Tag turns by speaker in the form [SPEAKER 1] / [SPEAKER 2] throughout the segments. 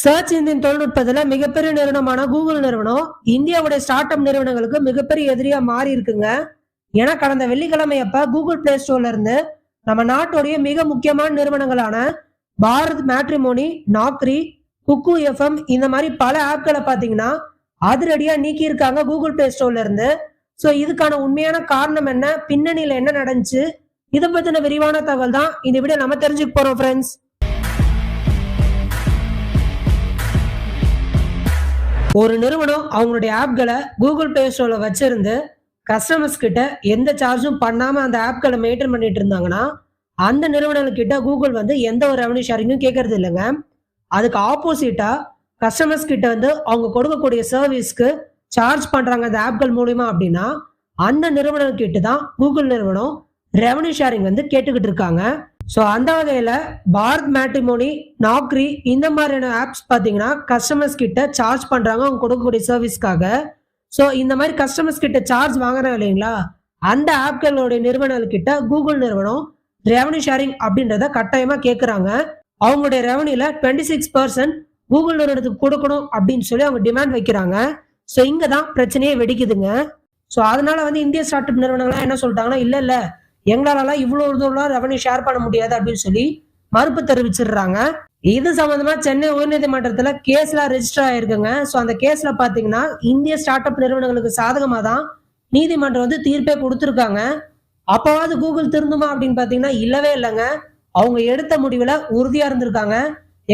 [SPEAKER 1] Search engine தொழில்நுட்பத்துல மிகப்பெரிய நிறுவனமான Google நிறுவனம் இந்தியாவுடைய ஸ்டார்ட் அப் நிறுவனங்களுக்கு மிகப்பெரிய எதிரியா மாறி இருக்குங்க. ஏன்னா கடந்த வெள்ளிக்கிழமை அப்ப கூகுள் பிளே ஸ்டோர்ல இருந்து நம்ம நாட்டுடைய மிக முக்கியமான நிறுவனங்களான பாரத் மேட்ரிமோனி நாக்ரி குக்கு எஃப்எம் இந்த மாதிரி பல ஆப்களை பாத்தீங்கன்னா அதிரடியா நீக்கி இருக்காங்க கூகுள் பிளே ஸ்டோர்ல இருந்து. ஸோ இதுக்கான உண்மையான காரணம் என்ன? பின்னணியில என்ன நடந்துச்சு? இதை பத்தின விரிவான தகவல் தான் இந்த வீடியோ நம்ம தெரிஞ்சுக்க போறோம் ஃப்ரெண்ட்ஸ் ஒரு நிறுவனம் அவங்களுடைய ஆப்களை கூகுள் பிளே ஸ்டோர்ல வச்சிருந்து கஸ்டமர்ஸ் கிட்ட எந்த சார்ஜும் பண்ணாம அந்த ஆப்களை மெயின்டைன் பண்ணிட்டு இருந்தாங்கன்னா அந்த நிறுவனங்கள் கூகுள் வந்து எந்த ஒரு ரெவன்யூ ஷேரிங்கும் கேட்கறது இல்லைங்க அதுக்கு ஆப்போசிட்டா கஸ்டமர்ஸ் கிட்ட வந்து அவங்க கொடுக்கக்கூடிய சர்வீஸ்க்கு சார்ஜ் பண்றாங்க அந்த ஆப்கள் மூலியமா அப்படின்னா அந்த நிறுவனங்கிட்ட தான் கூகுள் நிறுவனம் ரெவன்யூ ஷேரிங் வந்து கேட்டுக்கிட்டு இருக்காங்க. ஸோ அந்த வகையில் பாரத் மேட்ரிமோனி நாக்ரி இந்த மாதிரியான ஆப்ஸ் பார்த்தீங்கன்னா கஸ்டமர்ஸ் கிட்ட சார்ஜ் பண்ணுறாங்க அவங்க கொடுக்கக்கூடிய சர்வீஸ்க்காக ஸோ இந்த மாதிரி கஸ்டமர்ஸ் கிட்ட சார்ஜ் வாங்குறாங்க இல்லைங்களா? அந்த ஆப்களுடைய நிறுவனங்கள் கூகுள் நிறுவனம் ரெவன்யூ ஷேரிங் அப்படின்றத கட்டாயமாக கேட்குறாங்க அவங்களுடைய ரெவன்யூல டுவெண்ட்டி சிக்ஸ் பர்சன்ட் கூகுள் நிறுவனத்துக்கு கொடுக்கணும் அப்படின்னு சொல்லி அவங்க டிமாண்ட் வைக்கிறாங்க. ஸோ இங்கே தான் பிரச்சனையே வெடிக்குதுங்க. ஸோ அதனால வந்து இந்திய ஸ்டார்ட் அப் நிறுவனங்கள்லாம் என்ன சொல்லிட்டாங்கன்னா இல்லை இல்லை. எங்களாலலாம் இவ்வளோ தூரம் ரெவன்யூ ஷேர் பண்ண முடியாது அப்படின்னு சொல்லி மறுப்பு தெரிவிச்சிடுறாங்க. இது சம்பந்தமா சென்னை உயர்நீதிமன்றத்துல கேஸ்லாம் ரெஜிஸ்டர் ஆயிருக்குங்க. ஸோ அந்த கேஸ்ல பாத்தீங்கன்னா இந்திய ஸ்டார்ட் அப் நிறுவனங்களுக்கு சாதகமா தான் நீதிமன்றம் வந்து தீர்ப்பே கொடுத்துருக்காங்க. அப்போவாது கூகுள் திருந்துமா அப்படின்னு பாத்தீங்கன்னா இல்லவே இல்லைங்க. அவங்க எடுத்த முடிவுல உறுதியா இருந்திருக்காங்க.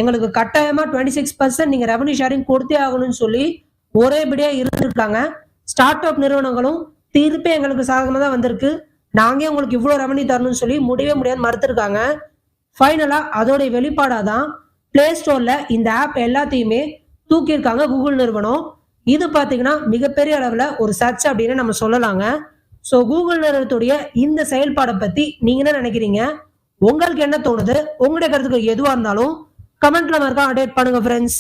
[SPEAKER 1] எங்களுக்கு கட்டாயமா டுவெண்ட்டி சிக்ஸ் பர்சன்ட் நீங்க ரெவன்யூ ஷேரிங் கொடுத்தே ஆகணும்னு சொல்லி ஒரேபடியா இருந்திருக்காங்க. ஸ்டார்ட் அப் நிறுவனங்களும் தீர்ப்பே எங்களுக்கு சாதகமா தான் வந்திருக்கு. நாங்கே உங்களுக்கு இவ்வளோ ரெவன்யூ தரணும்னு சொல்லி முடியவே முடியாது மறுத்துருக்காங்க. ஃபைனலாக அதோடைய வெளிப்பாடாக தான் பிளே ஸ்டோரில் இந்த ஆப் எல்லாத்தையுமே தூக்கியிருக்காங்க கூகுள் நிறுவனம். இது பார்த்தீங்கன்னா மிகப்பெரிய அளவில் ஒரு சர்ச் அப்படின்னு நம்ம சொல்லலாங்க. ஸோ கூகுள் நிறுவனத்துடைய இந்த செயல்பாடை பற்றி நீங்கள் என்ன நினைக்கிறீங்க? உங்களுக்கு என்ன தோணுது? உங்களுடைய கருத்துக்கள் எதுவாக இருந்தாலும் கமெண்ட்ல மறக்காம அப்டேட் பண்ணுங்க ஃப்ரெண்ட்ஸ்